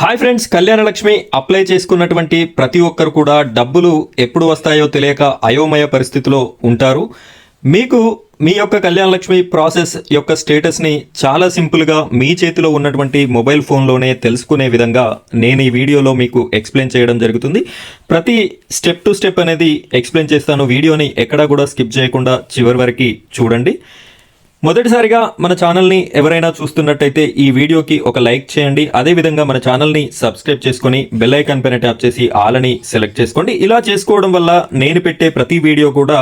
Hi friends కళ్యాణ Lakshmi apply చేసుకున్నటువంటి ప్రతి ఒక్కరు కూడా డబ్బులు ఎప్పుడు వస్తాయో తెలియక అయోమయ పరిస్థితిలో ఉంటారు. మీకు మీ యొక్క కళ్యాణ లక్ష్మి ప్రాసెస్ యొక్క స్టేటస్ని చాలా సింపుల్గా మీ చేతిలో ఉన్నటువంటి మొబైల్ ఫోన్లోనే తెలుసుకునే విధంగా నేను ఈ వీడియోలో మీకు ఎక్స్ప్లెయిన్ చేయడం జరుగుతుంది. ప్రతి స్టెప్ టు స్టెప్ అనేది ఎక్స్ప్లెయిన్ చేస్తాను. వీడియోని ఎక్కడా కూడా స్కిప్ చేయకుండా చివరి వరకు చూడండి. మొదటిసారిగా మన ఛానల్ని ఎవరైనా చూస్తున్నట్టయితే ఈ వీడియోకి ఒక లైక్ చేయండి. అదేవిధంగా మన ఛానల్ని సబ్స్క్రైబ్ చేసుకొని బెల్ ఐకాన్ పైన ట్యాప్ చేసి ఆలని సెలెక్ట్ చేసుకోండి. ఇలా చేసుకోవడం వల్ల నేను పెట్టే ప్రతి వీడియో కూడా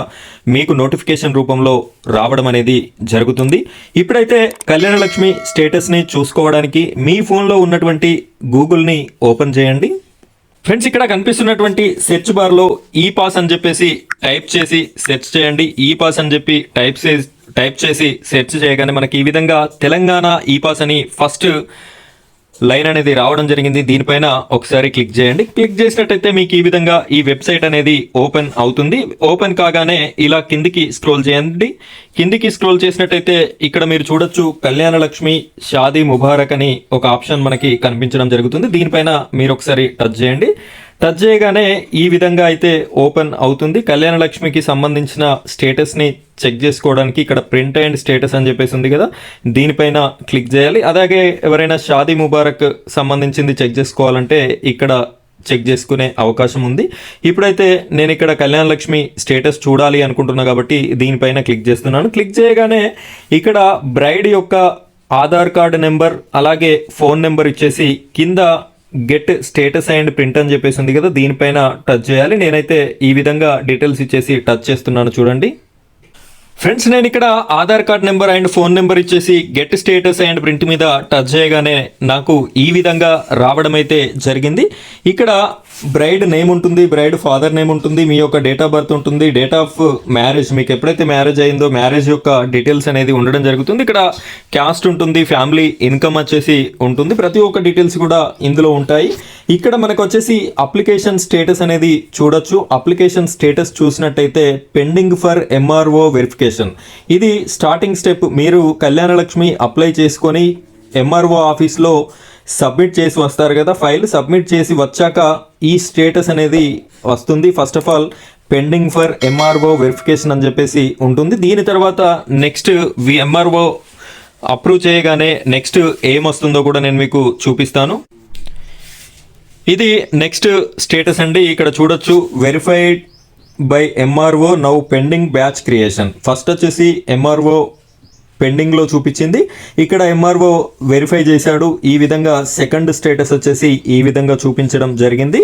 మీకు నోటిఫికేషన్ రూపంలో రావడం అనేది జరుగుతుంది. ఇప్పుడైతే కళ్యాణలక్ష్మి స్టేటస్ని చూసుకోవడానికి మీ ఫోన్లో ఉన్నటువంటి గూగుల్ని ఓపెన్ చేయండి. ఫ్రెండ్స్ ఇక్కడ కనిపిస్తున్నటువంటి సెర్చ్ బార్లో ఈ పాస్ అని చెప్పేసి టైప్ చేసి సెర్చ్ చేయండి. ఈ పాస్ అని చెప్పి టైప్ చేసి టైప్ చేసి సెర్చ్ చేయగానే మనకి ఈ విధంగా తెలంగాణ ఈ పాస్ అని ఫస్ట్ లైన్ అనేది రావడం జరిగింది. దీనిపైన ఒకసారి క్లిక్ చేయండి. క్లిక్ చేసినట్టయితే మీకు ఈ విధంగా ఈ వెబ్సైట్ అనేది ఓపెన్ అవుతుంది. ఓపెన్ కాగానే ఇలా కిందికి స్క్రోల్ చేయండి. కిందికి స్క్రోల్ చేసినట్టయితే ఇక్కడ మీరు చూడొచ్చు కళ్యాణ లక్ష్మి షాదీ ముబారక్ అని ఒక ఆప్షన్ మనకి కనిపించడం జరుగుతుంది. దీనిపైన మీరు ఒకసారి టచ్ చేయండి. టచ్ చేయగానే ఈ విధంగా అయితే ఓపెన్ అవుతుంది. కళ్యాణ లక్ష్మికి సంబంధించిన స్టేటస్ని చెక్ చేసుకోవడానికి ఇక్కడ ప్రింట్ అండ్ స్టేటస్ అని చెప్పేసి ఉంది కదా. దీనిపైన క్లిక్ చేయాలి. అలాగే ఎవరైనా షాదీ ముబారక్ సంబంధించింది చెక్ చేసుకోవాలంటే ఇక్కడ చెక్ చేసుకునే అవకాశం ఉంది. ఇప్పుడైతే నేను ఇక్కడ కళ్యాణ లక్ష్మి స్టేటస్ చూడాలి అనుకుంటున్నా కాబట్టి దీనిపైన క్లిక్ చేస్తున్నాను. క్లిక్ చేయగానే ఇక్కడ బ్రైడ్ యొక్క ఆధార్ కార్డు నెంబర్ అలాగే ఫోన్ నెంబర్ ఇచ్చేసి కింద గెట్ స్టేటస్ అండ్ ప్రింట్ అని చెప్పేసి ఉంది కదా దీనిపైన టచ్ చేయాలి. నేనైతే ఈ విధంగా డీటెయిల్స్ ఇచ్చేసి టచ్ చేస్తున్నాను చూడండి. ఫ్రెండ్స్ నేను ఇక్కడ Aadhaar card number and phone number ఇచ్చేసి గెట్ స్టేటస్ అండ్ ప్రింట్ మీద టచ్ చేయగానే నాకు ఈ విధంగా రావడం అయితే జరిగింది. ఇక్కడ బ్రైడ్ నేమ్ ఉంటుంది బ్రైడ్ ఫాదర్ నేమ్ ఉంటుంది మీ యొక్క డేట్ ఆఫ్ బర్త్ ఉంటుంది డేట్ ఆఫ్ మ్యారేజ్ మీకు ఎప్పుడైతే మ్యారేజ్ అయిందో మ్యారేజ్ యొక్క డీటెయిల్స్ అనేది ఉండడం జరుగుతుంది. ఇక్కడ క్యాస్ట్ ఉంటుంది ఫ్యామిలీ ఇన్కమ్ వచ్చేసి ఉంటుంది. ప్రతి ఒక్క డీటెయిల్స్ కూడా ఇందులో ఉంటాయి. ఇక్కడ మనకు వచ్చేసి అప్లికేషన్ స్టేటస్ అనేది చూడొచ్చు. అప్లికేషన్ స్టేటస్ చూసినట్టయితే పెండింగ్ ఫర్ ఎంఆర్ఓ వెరిఫికేషన్ ఇది స్టార్టింగ్ స్టెప్. మీరు కళ్యాణలక్ష్మి అప్లై చేసుకొని ఎంఆర్ఓ ఆఫీస్లో సబ్మిట్ చేసి వస్తారు కదా. ఫైల్ సబ్మిట్ చేసి వచ్చాక ఈ స్టేటస్ అనేది వస్తుంది. First of all pending for MRO verification అని చెప్పేసి ఉంటుంది. దీని తర్వాత నెక్స్ట్ ఎంఆర్ఓ అప్రూవ్ చేయగానే నెక్స్ట్ ఏమొస్తుందో కూడా నేను మీకు చూపిస్తాను. ఇది నెక్స్ట్ స్టేటస్ అండి. ఇక్కడ చూడొచ్చు verified by MRO now pending batch creation first వచ్చేసి ఎంఆర్ఓ పెండింగ్లో చూపించింది. ఇక్కడ ఎంఆర్ఓ వెరిఫై చేశాడు. ఈ విధంగా సెకండ్ స్టేటస్ వచ్చేసి ఈ విధంగా చూపించడం జరిగింది.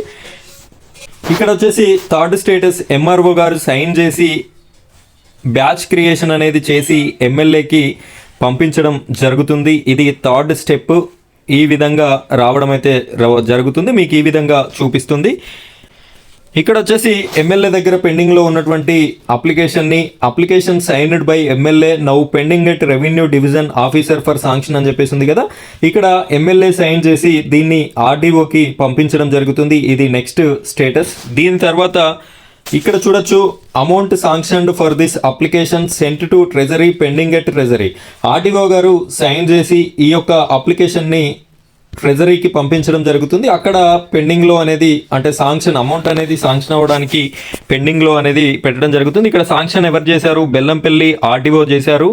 ఇక్కడ వచ్చేసి థర్డ్ స్టేటస్ ఎంఆర్ఓ గారు సైన్ చేసి బ్యాచ్ క్రియేషన్ అనేది చేసి ఎమ్మెల్యేకి పంపించడం జరుగుతుంది. ఇది థర్డ్ స్టెప్ ఈ విధంగా రావడం అయితే రవ- జరుగుతుంది మీకు ఈ విధంగా చూపిస్తుంది. ఇక్కడ వచ్చేసి ఎమ్మెల్యే దగ్గర పెండింగ్లో ఉన్నటువంటి అప్లికేషన్ని application signed by MLA now pending at revenue division officer for sanction అని చెప్పేసి ఉంది కదా. ఇక్కడ ఎమ్మెల్యే సైన్ చేసి దీన్ని ఆర్డీఓకి పంపించడం జరుగుతుంది ఇది నెక్స్ట్ స్టేటస్. దీని తర్వాత ఇక్కడ చూడొచ్చు amount sanctioned for this application sent to treasury pending at treasury RDO గారు సైన్ చేసి ఈ యొక్క అప్లికేషన్ని ట్రెజరీకి పంపించడం జరుగుతుంది. అక్కడ పెండింగ్లో అనేది అంటే సాంక్షన్ అమౌంట్ అనేది సాంక్షన్ అవ్వడానికి పెండింగ్లో అనేది పెట్టడం జరుగుతుంది. ఇక్కడ సాంక్షన్ ఎవరు చేశారు? బెల్లంపల్లి ఆర్డీఓ చేశారు.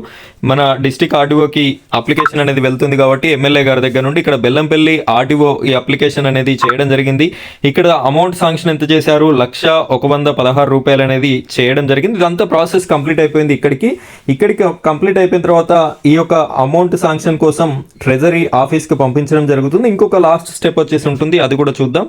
మన డిస్టిక్ ఆర్డీఓకి అప్లికేషన్ అనేది వెళ్తుంది కాబట్టి ఎమ్మెల్యే గారి దగ్గర నుండి ఇక్కడ బెల్లంపల్లి ఆర్డీఓ ఈ అప్లికేషన్ అనేది చేయడం జరిగింది. ఇక్కడ అమౌంట్ సాంక్షన్ ఎంత చేశారు? లక్ష ఒక వంద పదహారు రూపాయలు అనేది చేయడం జరిగింది. ఇదంతా ప్రాసెస్ కంప్లీట్ అయిపోయింది ఇక్కడికి. ఇక్కడికి కంప్లీట్ అయిపోయిన తర్వాత ఈ యొక్క అమౌంట్ సాంక్షన్ కోసం ట్రెజరీ ఆఫీస్కి పంపించడం జరుగుతుంది. ఇంకొక లాస్ట్ స్టెప్ వచ్చేసి ఉంటుంది. అది కూడా చూద్దాం.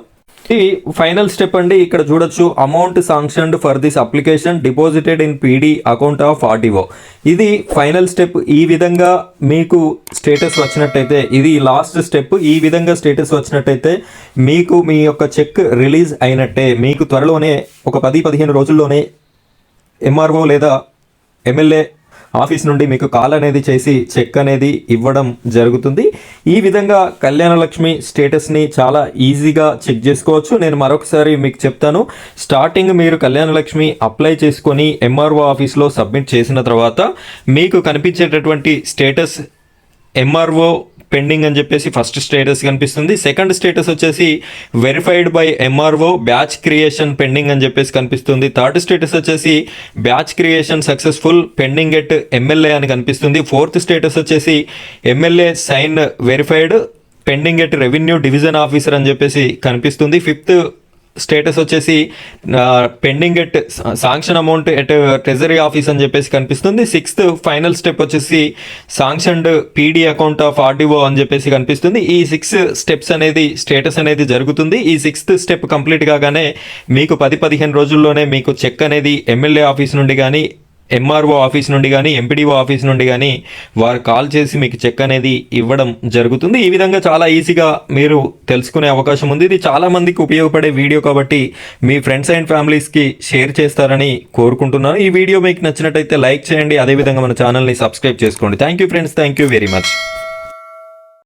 ఈ ఫైనల్ స్టెప్ అండి. ఇక్కడ చూడొచ్చు amount sanctioned for this application deposited in PD account of RTO ఇది ఫైనల్ స్టెప్ ఈ విధంగా మీకు స్టేటస్ వచ్చినట్టయితే ఇది లాస్ట్ స్టెప్ ఈ విధంగా స్టేటస్ వచ్చినట్టయితే మీకు మీ యొక్క చెక్ రిలీజ్ అయినట్టే మీకు త్వరలోనే ఒక పది పదిహేను రోజుల్లోనే ఎంఆర్ఓ లేదా ఎమ్మెల్యే ఆఫీస్ నుండి మీకు కాల్ అనేది చేసి చెక్ అనేది ఇవ్వడం జరుగుతుంది. ఈ విధంగా కళ్యాణ లక్ష్మి స్టేటస్ని చాలా ఈజీగా చెక్ చేసుకోవచ్చు. నేను మరొకసారి మీకు చెప్తాను. స్టార్టింగ్ మీరు కళ్యాణ లక్ష్మి అప్లై చేసుకొని ఎంఆర్ఓ ఆఫీస్లో సబ్మిట్ చేసిన తర్వాత మీకు కనిపించేటటువంటి స్టేటస్ ఎంఆర్ఓ పెండింగ్ అని చెప్పేసి ఫస్ట్ స్టేటస్ కనిపిస్తుంది. సెకండ్ స్టేటస్ వచ్చేసి verified by MRO batch creation pending అని చెప్పేసి కనిపిస్తుంది. థర్డ్ స్టేటస్ వచ్చేసి batch creation successful pending at MLA అని కనిపిస్తుంది. ఫోర్త్ స్టేటస్ వచ్చేసి MLA sign verified pending at revenue division officer అని చెప్పేసి కనిపిస్తుంది. ఫిఫ్త్ స్టేటస్ వచ్చేసి pending at sanction amount at treasury office అని చెప్పేసి కనిపిస్తుంది. సిక్స్త్ ఫైనల్ స్టెప్ వచ్చేసి sanctioned PD account of RDO అని చెప్పేసి కనిపిస్తుంది. ఈ సిక్స్ స్టెప్స్ అనేది స్టేటస్ అనేది జరుగుతుంది. ఈ సిక్స్త్ స్టెప్ కంప్లీట్ కాగానే మీకు పది పదిహేను రోజుల్లోనే మీకు చెక్ అనేది ఎమ్మెల్యే ఆఫీస్ నుండి కానీ ఎంఆర్ఓ ఆఫీస్ నుండి కానీ ఎంపీడీఓ ఆఫీస్ నుండి కానీ వారు కాల్ చేసి మీకు చెక్ అనేది ఇవ్వడం జరుగుతుంది. ఈ విధంగా చాలా ఈజీగా మీరు తెలుసుకునే అవకాశం ఉంది. ఇది చాలా మందికి ఉపయోగపడే వీడియో కాబట్టి మీ ఫ్రెండ్స్ అండ్ ఫ్యామిలీస్కి షేర్ చేస్తారని కోరుకుంటున్నాను. ఈ వీడియో మీకు నచ్చినట్టయితే లైక్ చేయండి. అదేవిధంగా మన ఛానల్ని సబ్స్క్రైబ్ చేసుకోండి. Thank you friends. Thank you very much.